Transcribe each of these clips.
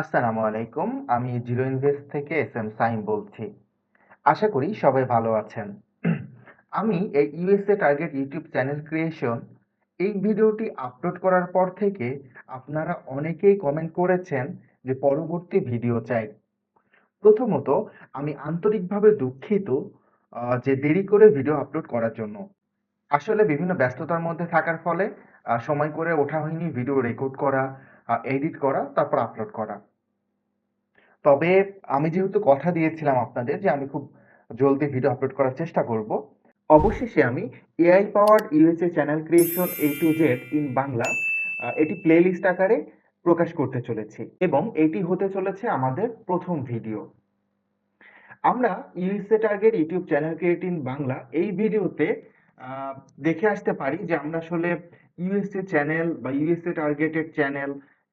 আসসালামু আলাইকুম। আমি জিরো ইনভেস্ট থেকে এস এম সাইম বলছি। আশা করি সবাই ভালো আছেন। আমি এই USA target YouTube channel creation এই ভিডিওটি আপলোড করার পর থেকে আপনারা অনেকেই কমেন্ট করেছেন যে পরবর্তী ভিডিও চাই। প্রথমত আমি আন্তরিকভাবে দুঃখিত যে দেরি করে ভিডিও আপলোড করার জন্য। আসলে বিভিন্ন ব্যস্ততার মধ্যে থাকার ফলে সময় করে ওঠা হয়নি ভিডিও রেকর্ড করা, এডিট করা, তারপর আপলোড করা। তবে আমি যেহেতু কথা দিয়েছিলাম আপনাদের যে আমি খুব জলদি ভিডিও আপলোড করার চেষ্টা করব। অবশেষে আমি AI powered USA channel creation A to Z in Bangla এটি প্লেলিস্ট আকারে প্রকাশ করতে চলেছি এবং এটি হতে চলেছে আমাদের প্রথম ভিডিও। আমরা USA target YouTube channel create in Bangla এই ভিডিওতে দেখে আসতে পারি যে আমরা আসলে ইউএসএ চ্যানেল বা ইউএসএ টার্গেটেড চ্যানেল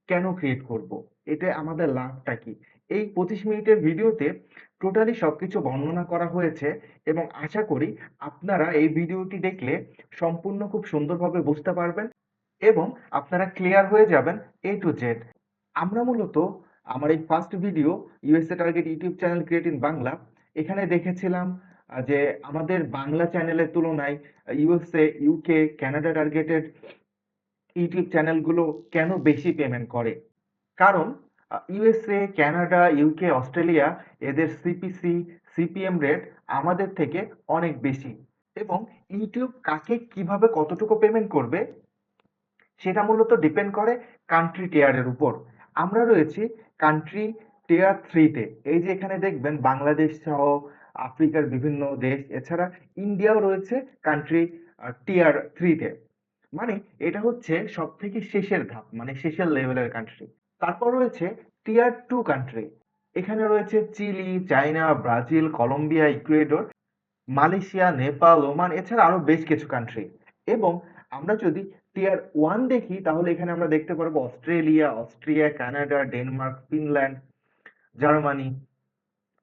কেন ক্রিয়েট করব? এতে আমাদের লাভটা কি? এই ২৫ মিনিটের ভিডিওতে টোটালি সবকিছু বর্ণনা করা হয়েছে এবং আশা করি আপনারা এই ভিডিওটি দেখলে সম্পূর্ণ খুব সুন্দরভাবে বুঝতে পারবেন এবং আপনারা ক্লিয়ার হয়ে যাবেন এ টু জেড আমরা মূলত আমার এই first video USA target YouTube channel create in Bangla এখানে দেখেছিলাম যে আমাদের বাংলা চ্যানেলের তুলনায় USA, UK, Canada targeted YouTube চ্যানেলগুলো কেন বেশি পেমেন্ট করে? কারণ ইউএসএ, কানাডা, ইউকে, অস্ট্রেলিয়া এদের সিপিসি, সিপিএম রেট আমাদের থেকে অনেক বেশি এবং ইউটিউব কাকে কীভাবে কতটুকু পেমেন্ট করবে সেটা মূলত ডিপেন্ড করে কান্ট্রি টিয়ারের উপর। আমরা রয়েছি কান্ট্রি টিয়ার থ্রিতে এই যে এখানে দেখবেন বাংলাদেশ সহ আফ্রিকার বিভিন্ন দেশ এছাড়া ইন্ডিয়াও রয়েছে কান্ট্রি টিয়ার 3 তে। মানে এটা হচ্ছে সব থেকে শেষের ধাপ মানে শেষের লেভেলের কান্ট্রি। তারপর রয়েছে টিয়ার টু কান্ট্রি। এখানে রয়েছে Chile, China, Brazil, Colombia, Ecuador, Malaysia, Nepal, Oman এছাড়া আরও বেশ কিছু কান্ট্রি এবং আমরা যদি টিয়ার ওয়ান দেখি তাহলে এখানে আমরা দেখতে পারব Australia, Austria, Canada, Denmark, Finland, Germany,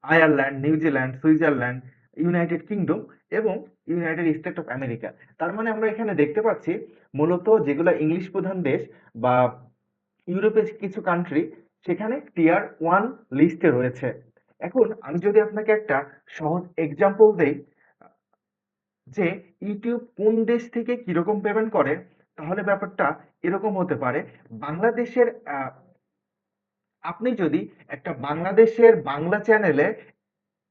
Ireland, New Zealand, Switzerland, United Kingdom এবং ইউনাইটেড স্টেট অফ আমেরিকা। তার মানে আমরা এখানে দেখতে পাচ্ছি মূলত যেগুলা ইংলিশ প্রধান দেশ বা ইউরোপের কিছু কান্ট্রি সেখানে টিয়ার ওয়ান লিস্টে রয়েছে। এখন আমি যদি আপনাকে একটা সহজ এক্সাম্পল দেই, যে ইউটিউব কোন দেশ থেকে কীরকম পেমেন্ট করে, তাহলে ব্যাপারটা এরকম হতে পারে। বাংলাদেশের আপনি যদি একটা বাংলাদেশের বাংলা চ্যানেলে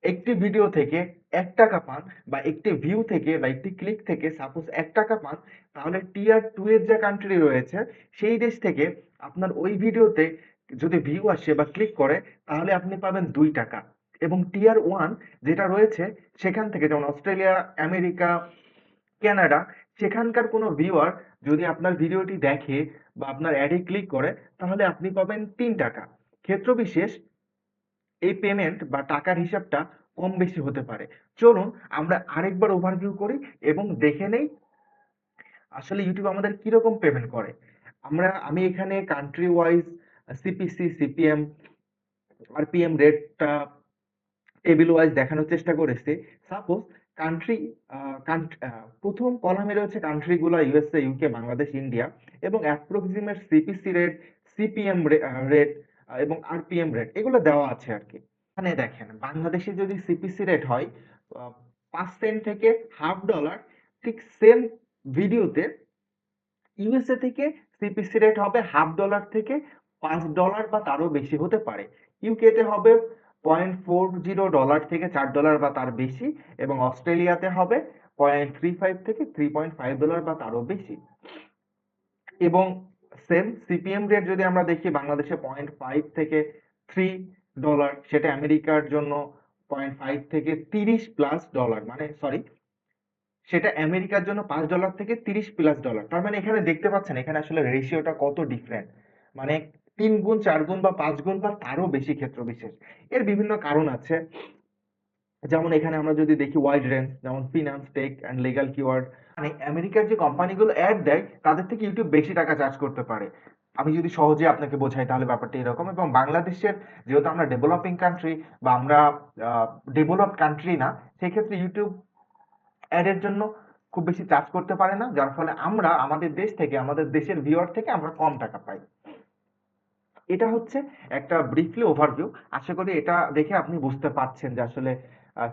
একটি ভিডিও থেকে ৳১ পান বা একটি ভিউ থেকে বা একটি ক্লিক থেকে সাপোজ এক টাকা পান তাহলে টিয়ার টু এর যে কান্ট্রি রয়েছে সেই দেশ থেকে আপনার ওই ভিডিওতে যদি ভিউ আসে বা ক্লিক করে তাহলে আপনি পাবেন দুই টাকা এবং টিয়ার ওয়ান যেটা রয়েছে সেখান থেকে যেমন অস্ট্রেলিয়া, আমেরিকা, কানাডা সেখানকার কোনো ভিউয়ার যদি আপনার ভিডিওটি দেখে বা আপনার অ্যাডে ক্লিক করে তাহলে আপনি পাবেন ৳৩। ক্ষেত্রবিশেষ এই পেমেন্ট বা টাকার হিসাবটা কম বেশি হতে পারে। চলুন আমরা আরেকবার ওভারভিউ করি এবং দেখে নেই আসলে ইউটিউব আমাদের কীরকম পেমেন্ট করে। আমরা আমি এখানে country wise CPC, CPM, RPM রেটটা টেবিল ওয়াইজ দেখানোর চেষ্টা করেছি। সাপোজ কান্ট্রি ১ম কলামে রয়েছে কান্ট্রিগুলা ইউএসএ, ইউকে, বাংলাদেশ, ইন্ডিয়া এবং approximate CPC rate, CPM rate এবং আরপিএম রেট এগুলো দেওয়া আছে আরকি। এখানে দেখেন, বাংলাদেশে যদি সিপিসি রেট হয় পাঁচ সেন্ট থেকে হাফ ডলার ঠিক সেম ভিডিওতে ইউএসএ থেকে সিপিসি রেট হবে হাফ ডলার থেকে পাঁচ ডলার বা তারও বেশি হতে পারে। ইউকেতে হবে $0.40 থেকে $4 বা তার বেশি এবং অস্ট্রেলিয়াতে হবে $0.35 থেকে $3.5 বা তারও বেশি। এবং সেম সিপিএম রেট যদি আমরা দেখি, বাংলাদেশে 0.5 থেকে $3 সেটা আমেরিকার জন্য 0.5 থেকে ৩০ প্লাস ডলার মানে সরি সেটা আমেরিকার জন্য $5 থেকে ৩০ প্লাস ডলার। তার মানে এখানে দেখতে পাচ্ছেন এখানে আসলে রেশিওটা কত ডিফারেন্ট। মানে ৩ গুণ, ৪ গুণ বা পাঁচ গুণ বা তারও বেশি ক্ষেত্র বিশেষ এর বিভিন্ন কারণ আছে। যেমন এখানে আমরা যদি দেখি ওয়াইড রেঞ্জ যেমন finance tech and legal keyword মানে আমেরিকার যে কোম্পানিগুলো অ্যাড দেয় তাদের থেকে ইউটিউব বেশি টাকা চার্জ করতে পারে। আমি যদি সহজে আপনাকে বোঝাই তাহলে ব্যাপারটা এরকম এবং বাংলাদেশের যেহেতু আমরা ডেভেলপিং কান্ট্রি বা আমরা ডেভেলপ কান্ট্রি না, সেক্ষেত্রে ইউটিউব অ্যাডের জন্য খুব বেশি চার্জ করতে পারে না। যার ফলে আমরা আমাদের দেশ থেকে, আমাদের দেশের ভিউয়ার থেকে আমরা কম টাকা পাই। এটা হচ্ছে একটা ব্রিফলি ওভারভিউ আশা করি এটা দেখে আপনি বুঝতে পারছেন যে আসলে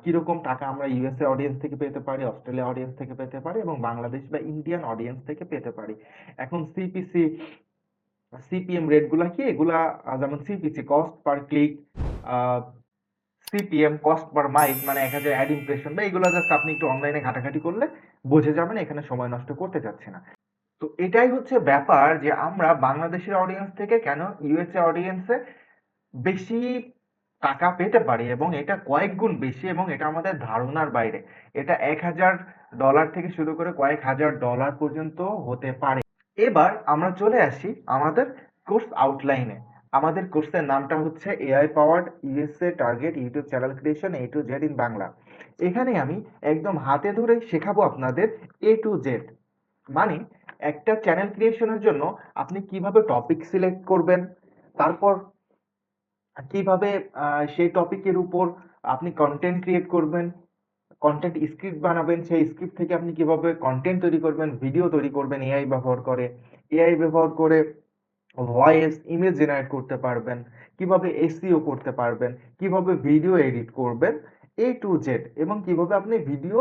কীরকম টাকা আমরা ইউএসএ অডিয়েন্স থেকে পেতে পারি অস্ট্রেলিয়া অডিয়েন্স থেকে পেতে পারি এবং বাংলাদেশ বা ইন্ডিয়ান অডিয়েন্স থেকে পেতে পারি এখন সিপিসি সিপিএম রেটগুলা কি? এগুলা যেমন CPC cost per click CPM cost per mike মানে এক হাজার অ্যাড ইমপ্রেশন বা এগুলো জাস্ট আপনি একটু অনলাইনে ঘাটাঘাটি করলে বুঝে যাবেন, এখানে সময় নষ্ট করতে যাচ্ছে না। তো এটাই হচ্ছে ব্যাপার যে আমরা বাংলাদেশের অডিয়েন্স থেকে কেন ইউএসএ অডিয়েন্সে বেশি টাকা পেতে পারি এবং এটা কয়েক গুণ বেশি এবং এটা আমাদের ধারণার বাইরে। এটা এক হাজার ডলার থেকে শুরু করে কয়েক হাজার ডলার পর্যন্ত হতে পারে। এবার আমরা চলে আসি আমাদের কোর্স আউটলাইনে আমাদের কোর্সের নামটা হচ্ছে AI powered USA target YouTube channel creation A to Z in Bangla. এখানে আমি একদম হাতে ধরে শেখাবো আপনাদের এ টু জেড মানে একটা চ্যানেল ক্রিয়েশনের জন্য আপনি কীভাবে টপিক সিলেক্ট করবেন, তারপর কীভাবে সেই টপিকের উপর আপনি কন্টেন্ট ক্রিয়েট করবেন কন্টেন্ট স্ক্রিপ্ট বানাবেন, সেই স্ক্রিপ্ট থেকে আপনি কীভাবে কন্টেন্ট তৈরি করবেন ভিডিও তৈরি করবেন এআই ব্যবহার করে। এআই ব্যবহার করে ভয়েস ইমেজ জেনারেট করতে পারবেন, কীভাবে এসইও করতে পারবেন, কীভাবে ভিডিও এডিট করবেন এ টু জেড এবং কীভাবে আপনি ভিডিও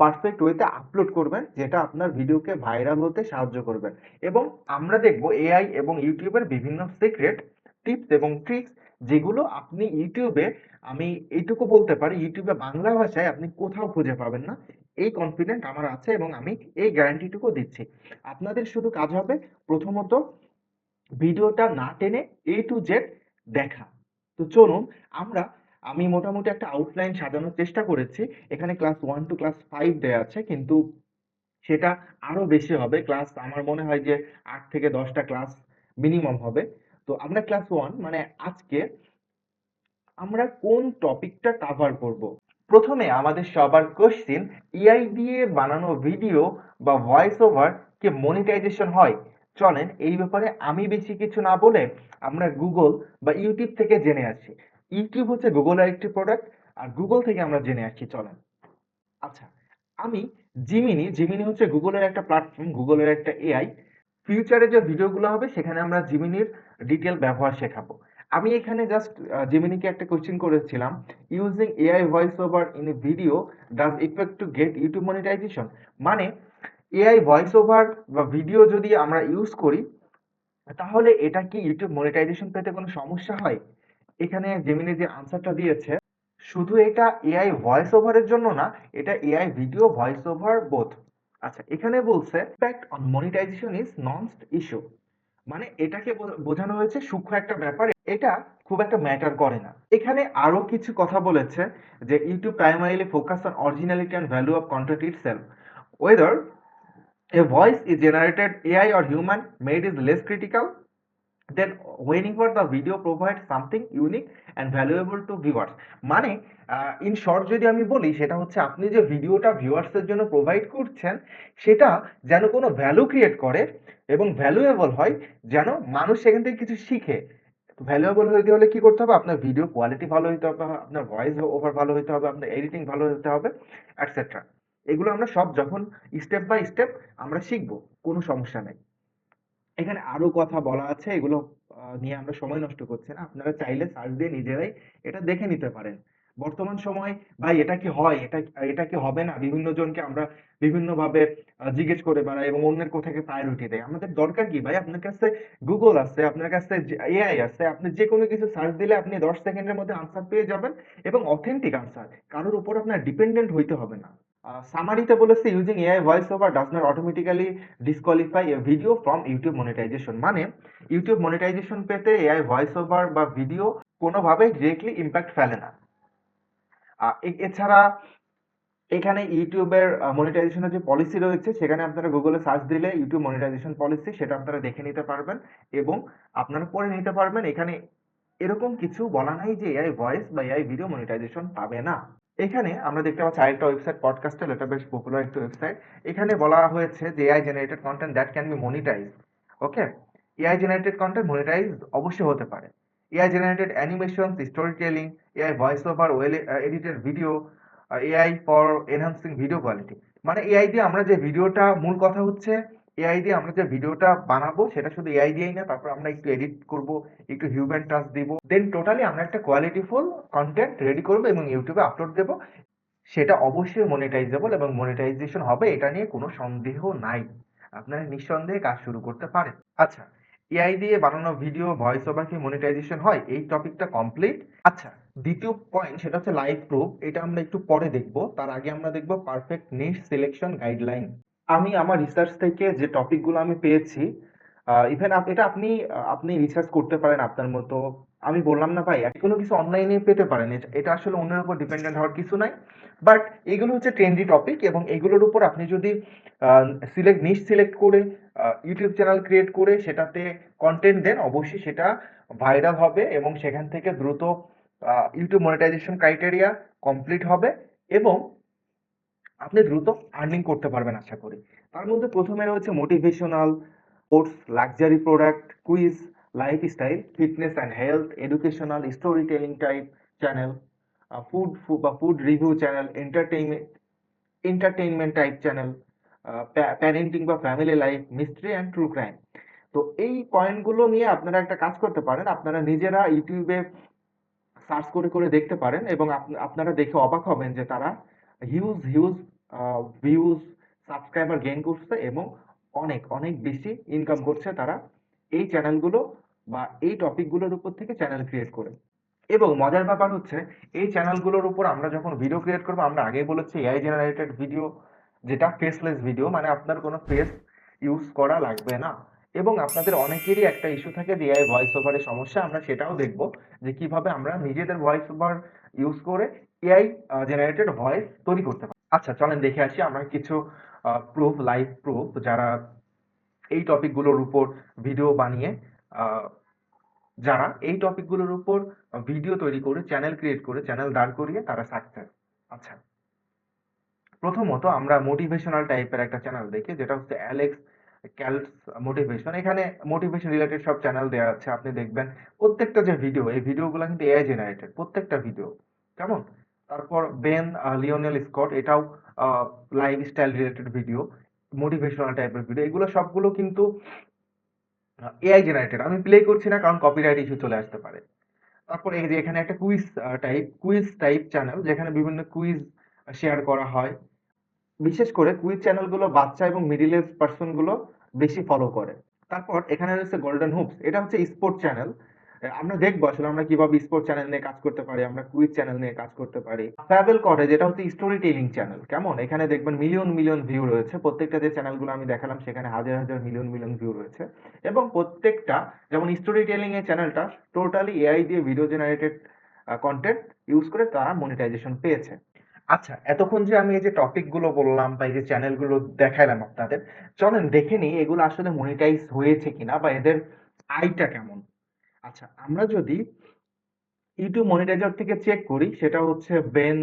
পারফেক্ট ওয়েতে আপলোড করবেন, যেটা আপনার ভিডিওকে ভাইরাল হতে সাহায্য করবেন এবং আমরা দেখব এআই এবং ইউটিউবের বিভিন্ন সিক্রেট টিপস এবং ট্রিক্স যেগুলো আপনি ইউটিউবে, আমি এইটুকু বলতে পারি, ইউটিউবে বাংলা ভাষায় আপনি কোথাও খুঁজে পাবেন না। এই কনফিডেন্ট আমার আছে এবং আমি এই গ্যারান্টিটুকু দিচ্ছি। আপনাদের শুধু কাজ হবে প্রথমত ভিডিওটা না টেনে এ টু জেড দেখা। তো চলুন, আমরা, আমি মোটামুটি একটা আউটলাইন সাজানোর চেষ্টা করেছি। এখানে class one two class five দেওয়া আছে, কিন্তু সেটা আরও বেশি হবে। ক্লাস আমার মনে হয় যে আট থেকে দশটা ক্লাস মিনিমাম হবে। তো আমরা ক্লাস ওয়ান মানে আজকে আমরা কোন টপিকটা কভার করব? প্রথমে আমাদের সবার কোশ্চেন এআই দিয়ে বানানো ভিডিও বা ভয়েস ওভার কি মনিটাইজেশন হয়? চলেন এই ব্যাপারে আমি বেশি কিছু না বলে আমরা গুগল বা ইউটিউব থেকে জেনে আসি। ইউটিউব হচ্ছে গুগলের একটি প্রোডাক্ট আর গুগল থেকে আমরা জেনে আসি, চলেন। আচ্ছা আমি জিমিনি জিমিনি হচ্ছে গুগলের একটা প্ল্যাটফর্ম গুগলের একটা এআই ফিউচারে যে ভিডিওগুলো হবে, সেখানে আমরা জিমিনির ডিটেল ব্যবহার শেখাবো। আমি এখানে জাস্ট জিমিনিকে একটা কোশ্চেন করেছিলাম using AI voice over in a video does effect to get YouTube monetization মানে এআই ভয়েস ওভার বা ভিডিও যদি আমরা ইউজ করি, তাহলে এটা কি ইউটিউব মনিটাইজেশন পেতে কোনো সমস্যা হয়? এখানে জেমিনি যে আনসারটা দিয়েছে, শুধু এটা এআই ভয়েস ওভারের জন্য না, এটা AI video voice over both আচ্ছা এখানে বলছে impact on monetization is non issue মানে এটাকে বোঝানো হয়েছে সূক্ষ্ম একটা ব্যাপার। এটা খুব একটা ম্যাটার করে না। এখানে আরও কিছু কথা বলেছে যে YouTube primarily focus on originality and value of content itself whether a voice is generated AI or human made is less less critical then whenever the video provides something unique and valuable to viewers. মানে in short যদি আমি বলি, সেটা হচ্ছে আপনি যে ভিডিওটা ভিউয়ার্সের জন্য প্রোভাইড করছেন, সেটা যেন কোনো ভ্যালু ক্রিয়েট করে এবং ভ্যালুয়েবল হয়, যেন মানুষ সেখান থেকে কিছু শিখে। ভ্যালুয়েবল হইতে হলে কি করতে হবে? আপনার ভিডিও কোয়ালিটি ভালো হতে হবে, আপনার ভয়েস ওভার ভালো হতে হবে, আপনার এডিটিং ভালো হতে হবে অ্যাটসেট্রা এগুলো আমরা সব যখন স্টেপ বাই স্টেপ আমরা শিখব, কোনো সমস্যা নেই। এখানে আরও কথা বলা আছে, এগুলো নিয়ে আমরা সময় নষ্ট করছি না। আপনারা চাইলে সার্চ দিয়ে নিজেরাই এটা দেখে নিতে পারেন। বর্তমান সময়, ভাই, এটা কি হয়? এটা এটা কি হবে না? বিভিন্ন জনকে আমরা বিভিন্ন ভাবে জিজ্ঞেস করে বেড়াই এবং অন্যের কোথাকে প্রায়োরিটি দেয়। আমাদের দরকার কি, ভাই? আপনার কাছে গুগল আছে, আপনার কাছে এআই আছে, আপনি যে কোনো কিছু সার্চ দিলে আপনি দশ সেকেন্ডের মধ্যে আনসার পেয়ে যাবেন এবং অথেন্টিক আনসার কারোর উপর আপনার ডিপেন্ডেন্ট হইতে হবে না। সামারিতে বলেছে using AI voice over does not automatically disqualify a video from YouTube monetization মানে ইউটিউব মনিটাইজেশন পেতে এআই ভয়েস ওভার বা ভিডিও কোনোভাবে ডিরেক্টলি ইম্প্যাক্ট ফেলে না। এছাড়া এখানে ইউটিউবের মনিটাইজেশনের যে পলিসি রয়েছে, সেখানে আপনারা গুগলে সার্চ দিলে ইউটিউব মনিটাইজেশন পলিসি সেটা আপনারা দেখে নিতে পারবেন এবং আপনারা পড়ে নিতে পারবেন। এখানে এরকম কিছু বলা নাই যে এআই ভয়েস বা এআই ভিডিও মনিটাইজেশন পাবে না। এখানে আমরা দেখতে পাচ্ছি আরেকটা ওয়েবসাইট পডকাস্টেল এটা বেশ পপুলার একটা ওয়েবসাইট এখানে বলা হয়েছে যে AI generated content that can be monetize okay AI generated content monetize অবশ্যই হতে পারে। AI generated animation story telling AI voice over well edited video AI for enhancing video quality মানে এআই দিয়ে আমরা যে ভিডিওটা মূল কথা হচ্ছে এআই দিয়ে আমরা যে ভিডিওটা বানাবো, সেটা শুধু এআই দিয়েই না, তারপর আমরা একটু এডিট করব, একটু হিউম্যান টাচ দিব। দেন টোটালি আমরা একটা কোয়ালিটিফুল কন্টেন্ট রেডি করব এবং ইউটিউবে আপলোড দেবো। সেটা অবশ্যই মনিটাইজেবল এবং মনিটাইজেশন হবে, এটা নিয়ে কোনো সন্দেহ নাই। আপনারা নিঃসন্দেহে কাজ শুরু করতে পারেন। আচ্ছা এআই দিয়ে বানানো ভিডিও ভয়েস ওভার কি মনিটাইজেশন হয়, এই টপিকটা কমপ্লিট আচ্ছা দ্বিতীয় পয়েন্ট সেটা হচ্ছে লাইভ প্রুফ এটা আমরা একটু পরে দেখব। তার আগে আমরা দেখব পারফেক্ট নিশ সিলেকশন গাইডলাইন আমি আমার রিসার্চ থেকে যে টপিকগুলো আমি পেয়েছি ইভেন এটা আপনি আপনি রিসার্চ করতে পারেন আপনার মতো। আমি বললাম না ভাই কোনো কিছু অনলাইনে পেতে পারেন। এটা- আসলে অন্যের উপর ডিপেন্ডেন্ট হওয়ার কিছু নাই। বাট এগুলো হচ্ছে ট্রেন্ডি টপিক এবং এগুলোর উপর আপনি যদি সিলেক্ট নিশ সিলেক্ট করে ইউটিউব চ্যানেল ক্রিয়েট করে সেটাতে কন্টেন্ট দেন, অবশ্যই সেটা ভাইরাল হবে এবং সেখান থেকে দ্রুত ইউটিউব মনিটাইজেশন ক্রাইটেরিয়া কমপ্লিট হবে এবং আপনি দ্রুত আর্নিং করতে পারবেন আশা করি। তার মধ্যে প্রথমে রয়েছে motivational sports luxury product quiz lifestyle fitness and health educational story telling type channel food বা food review channel entertainment entertainment type channel parenting বা family life mystery and true crime তো এই পয়েন্টগুলো নিয়ে আপনারা একটা কাজ করতে পারেন। আপনারা নিজেরা ইউটিউবে সার্চ করে করে দেখতে পারেন এবং আপনারা দেখে অবাক হবেন যে তারা huge huge views subscriber gain করছে এবং অনেক অনেক বেশি ইনকাম করছে তারা এই চ্যানেলগুলো বা এই টপিকগুলোর উপর থেকে চ্যানেল ক্রিয়েট করে। এবং মজার ব্যাপার হচ্ছে, এই চ্যানেলগুলোর উপর আমরা যখন ভিডিও ক্রিয়েট করব, আমরা আগেই বলেছি এআই জেনারেটেড ভিডিও যেটা ফেসলেস ভিডিও মানে আপনার কোনো ফেস ইউজ করা লাগবে না। এবং আপনাদের অনেকেরই একটা ইস্যু থাকে যে এআই ভয়েস ওভারের সমস্যা, আমরা সেটাও দেখব যে কীভাবে আমরা নিজেদের ভয়েস ওভার ইউজ করে এআই জেনারেটেড ভয়েস তৈরি করতে পারে। আচ্ছা চলেন দেখে আসি আমরা কিছু প্রুফ লাইভ প্রুফ যারা এই টপিকগুলোর উপর ভিডিও বানিয়ে যারা এই টপিকগুলোর উপর ভিডিও তৈরি করে চ্যানেল ক্রিয়েট করে চ্যানেল দাঁড় করিয়ে তারা সাকসেস আচ্ছা প্রথমত আমরা মোটিভেশনাল টাইপের একটা চ্যানেল দেখি, যেটা হচ্ছে অ্যালেক্স ক্যালস মোটিভেশন এখানে মোটিভেশন রিলেটেড সব চ্যানেল দেওয়া আছে, আপনি দেখবেন প্রত্যেকটা যে ভিডিও এই ভিডিওগুলো কিন্তু এআই জেনারেটেড প্রত্যেকটা ভিডিও কেমন? তারপর বেন লিওনেল স্কট এটাও life style related video motivational টাইপের ভিডিও এগুলো সবগুলো কিন্তু এআই জেনারেটেড আমি প্লে করছি না কারণ কপিরাইট ইস্যু চলে আসতে পারে। তারপর এই যে এখানে একটা quiz type quiz type channel যেখানে বিভিন্ন কুইজ শেয়ার করা হয়। বিশেষ করে কুইজ চ্যানেলগুলো বাচ্চা এবং মিডিল এজ পার্সনগুলো বেশি ফলো করে। তারপর এখানে রয়েছে গোল্ডেন হুপস এটা হচ্ছে স্পোর্ট চ্যানেল আমরা দেখব আসলে আমরা কীভাবে স্পোর্ট চ্যানেল নিয়ে কাজ করতে পারি, আমরা কুইজ চ্যানেল নিয়ে কাজ করতে পারি। ট্রাভেল করে, যেটা হচ্ছে স্টোরি টেলিং চ্যানেল কেমন? এখানে দেখবেন মিলিয়ন মিলিয়ন ভিউ রয়েছে। প্রত্যেকটা যে চ্যানেলগুলো আমি দেখালাম, সেখানে হাজার হাজার মিলিয়ন মিলিয়ন ভিউ রয়েছে। এবং প্রত্যেকটা, যেমন স্টোরি টেলিং এর চ্যানেলটা টোটালি এআই দিয়ে ভিডিও জেনারেটেড কন্টেন্ট ইউজ করে তারা মনিটাইজেশন পেয়েছে। আচ্ছা এতক্ষণ যে আমি এই যে টপিকগুলো বললাম বা এই যে চ্যানেলগুলো দেখাইলাম আপনাদের, চলেন দেখে নিই এগুলো আসলে মনিটাইজ হয়েছে কিনা বা এদের আয়টা কেমন। আচ্ছা আমরা যদি ইউটিউব মনিটাইজার থেকে চেক করি, সেটা হচ্ছে বেন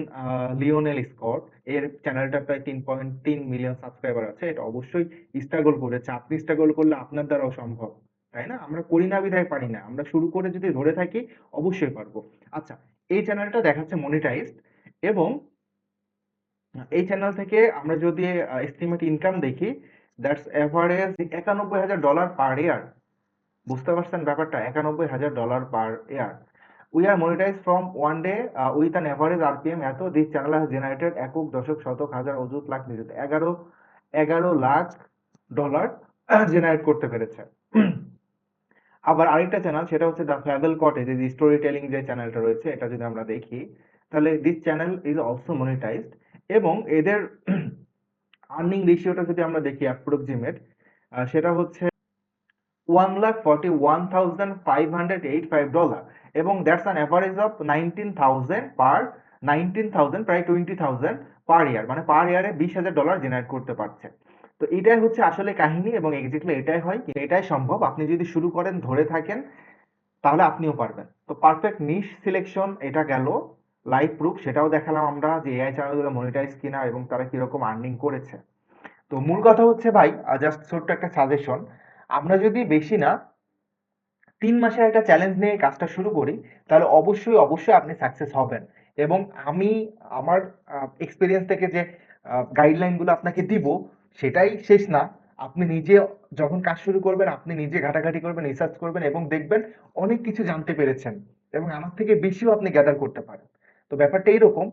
লিওনেল স্কট এর চ্যানেলটা প্রায় তিন পয়েন্ট তিন মিলিয়ন সাবস্ক্রাইবার আছে। এটা অবশ্যই স্ট্রাগল করেছে। আপনি স্ট্রাগল করলে আপনার দ্বারাও সম্ভব, তাই না? আমরা করি না, বিধায় পারি না। আমরা শুরু করে যদি ধরে থাকি, অবশ্যই পারব। আচ্ছা এই চ্যানেলটা দেখাচ্ছে মনিটাইজড এবং এই চ্যানেল থেকে আমরা যদি এস্টিমেট ইনকাম দেখি দ্যাটস এভারেজ একানব্বই হাজার ডলার পার ইয়ার বুঝতে পারছেন ব্যাপারটা? একানব্বই হাজার dollar per year we are monetize from one day with an average RPM এত। দিস চ্যানেল হ্যাজ জেনারেটেড একক, দশক, শতক, হাজার, অযুত, লাখ নিযুত এগারো এগারো লাখ ডলার জেনারেট করতে পেরেছে। আবার আরেকটা চ্যানেল সেটা হচ্ছে দ্য ফ্যাভেল কটেজ এই স্টোরি টেলিং যে চ্যানেলটা রয়েছে, এটা যদি আমরা দেখি, তাহলে this channel is also monetized এবং এদের আর্নিং রেশিওটা যদি আমরা দেখি অ্যাপ্রক্সিমেট সেটা হচ্ছে one lakh forty one thousand five hundred eight five dollar এবং that's an average of nineteen thousand per nineteen thousand প্রায় টোয়েন্টি থাউজেন্ড পার ইয়ার মানে পার ইয়ারে বিশ হাজার ডলার জেনারেট করতে পারছে তো এটাই হচ্ছে আসলে কাহিনী এবং এক্স্যাক্টলি এটাই হয় কি, এটাই সম্ভব। আপনি যদি শুরু করেন, ধরে থাকেন, তাহলে আপনিও পারবেন। তো পারফেক্ট নিশ সিলেকশন এটা গেল। লাইভ প্রুফ সেটাও দেখালাম আমরা যে এআই চ্যানেলগুলো মনিটাইজ কিনা এবং তারা কীরকম আর্নিং করেছে। তো মূল কথা হচ্ছে ভাই জাস্ট ছোট্ট একটা সাজেশন আমরা যদি বেশি না তিন মাসের একটা চ্যালেঞ্জ নিয়ে কাজটা শুরু করি তাহলে অবশ্যই অবশ্যই আপনি সাকসেস হবেন এবং আমি আমার এক্সপিরিয়েন্স থেকে যে গাইডলাইনগুলো আপনাকে দিব সেটাই শেষ না আপনি নিজে যখন কাজ শুরু করবেন আপনি নিজে ঘাটাঘাটি করবেন, রিসার্চ করবেন এবং দেখবেন অনেক কিছু জানতে পেরেছেন এবং আমার থেকে বেশিও আপনি গ্যাদার করতে পারেন। তো ব্যাপারটা এইরকম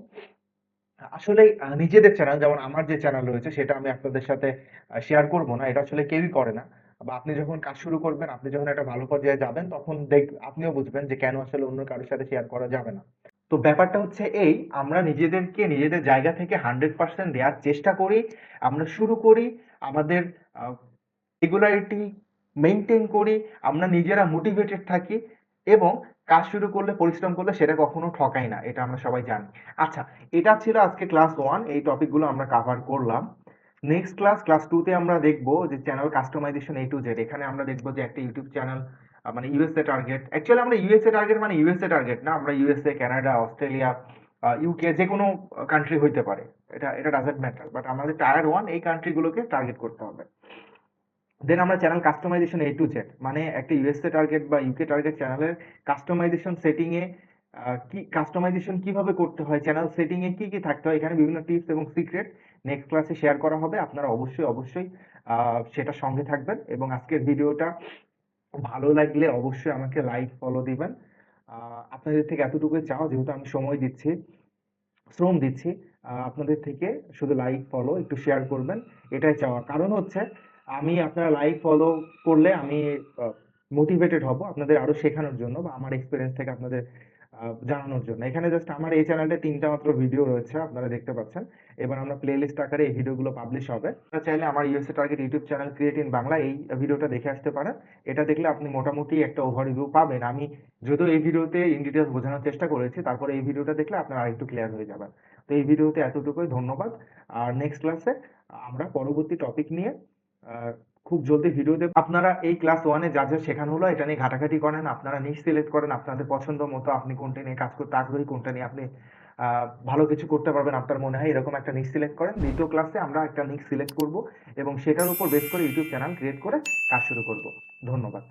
আসলে নিজেদের চ্যানেল যেমন আমার যে চ্যানেল রয়েছে সেটা আমি আপনাদের সাথে শেয়ার করব না। এটা আসলে কেউই করে না। বা আপনি যখন কাজ শুরু করবেন, আপনি যখন একটা ভালো পর্যায়ে যাবেন তখন দেখ আপনিও বুঝবেন যে কেন আসলে অন্য কারোর সাথে শেয়ার করা যাবে না। তো ব্যাপারটা হচ্ছে এই, আমরা নিজেদেরকে নিজেদের জায়গা থেকে 100% দেয়ার চেষ্টা করি। আমরা শুরু করি, আমাদের রেগুলারিটি মেইনটেইন করি, আমরা নিজেরা মোটিভেটেড থাকি এবং কাজ শুরু করলে, পরিশ্রম করলে সেটা কখনো ঠকাই না। এটা আমরা সবাই জানি। আচ্ছা, এটা ছিল আজকে ক্লাস ওয়ান এই টপিকগুলো আমরা কাভার করলাম। নেক্সট ক্লাস, ক্লাস টুতে আমরা দেখব যে channel customization A to Z এখানে আমরা দেখব যে একটা ইউটিউব চ্যানেল মানে ইউএসএ টার্গেট। অ্যাকচুয়ালি আমরা ইউএসএ টার্গেট মানে ইউএসএ টার্গেট না। আমরা ইউএসএ, কানাডা, অস্ট্রেলিয়া, ইউকে যেকোনো আ কান্ট্রি হইতে পারে। এটা এটা ডাজন্ট ম্যাটার। বাট আমাদের টায়ার ওয়ান এই কান্ট্রিগুলোকে টার্গেট করতে হবে। দেন আমরা channel customization A to Z মানে একটা ইউএসএ টার্গেট বা ইউকে টার্গেট চ্যানেলের কাস্টমাইজেশন সেটিংয়ে কি কাস্টমাইজেশন কীভাবে করতে হয়, চ্যানেল সেটিংয়ে এ কি, কি থাকতে হয় এখানে বিভিন্ন টিপস এবং সিক্রেট নেক্সট ক্লাসে শেয়ার করা হবে। আপনারা অবশ্যই, অবশ্যই সেটা সঙ্গে থাকবেন এবং আজকের ভিডিওটা ভালো লাগলে অবশ্যই আমাকে লাইক, ফলো দিবেন। আপনাদের থেকে এতটুকুই চাওয়া যেহেতু আমি সময় দিচ্ছি, শ্রম দিচ্ছি, আপনাদের থেকে শুধু লাইক, ফলো একটু শেয়ার করবেন। এটাই চাওয়া। কারণ হচ্ছে আমি আপনারা লাইক, ফলো করলে আমি মোটিভেটেড হব আপনাদের আরও শেখানোর জন্য বা আমার এক্সপেরিয়েন্স থেকে আপনাদের জানানোর জন্য। এখানে জাস্ট আমার এই চ্যানেলে ৩ টা মাত্র ভিডিও রয়েছে আপনারা দেখতে পাচ্ছেন। এবার আমরা প্লেলিস্ট আকারে এই ভিডিওগুলো পাবলিশ হবে। আপনারা চাইলে আমার USA target YouTube channel create in Bangla এই ভিডিওটা দেখে আসতে পারেন। এটা দেখলে আপনি মোটামুটি একটা ওভারভিউ পাবেন। আমি যদিও এই ভিডিওতে ইন ডিটেইলস বোঝানোর চেষ্টা করেছি, তারপরে এই ভিডিওটা দেখলে আপনারা আরেকটু ক্লিয়ার হয়ে যাবেন। তো এই ভিডিওতে এতটুকুই ধন্যবাদ। আর নেক্সট ক্লাসে আমরা পরবর্তী টপিক নিয়ে খুব জলদি ভিডিওতে। আপনারা এই ক্লাস ওয়ানে যা, যা শেখানো হলো এটা নিয়ে ঘাটাঘাটি করেন, আপনারা নিজ সিলেক্ট করেন আপনাদের পছন্দ মতো আপনি কোনটা নিয়ে কাজ করতে আগ্রহী, কোনটা নিয়ে আপনি ভালো কিছু করতে পারবেন আপনার মনে হয় এরকম একটা নিক সিলেক্ট করেন। দ্বিতীয় ক্লাসে আমরা একটা নিক সিলেক্ট করব এবং সেটার উপর বেস করে ইউটিউব চ্যানেল ক্রিয়েট করে কাজ শুরু করব। ধন্যবাদ।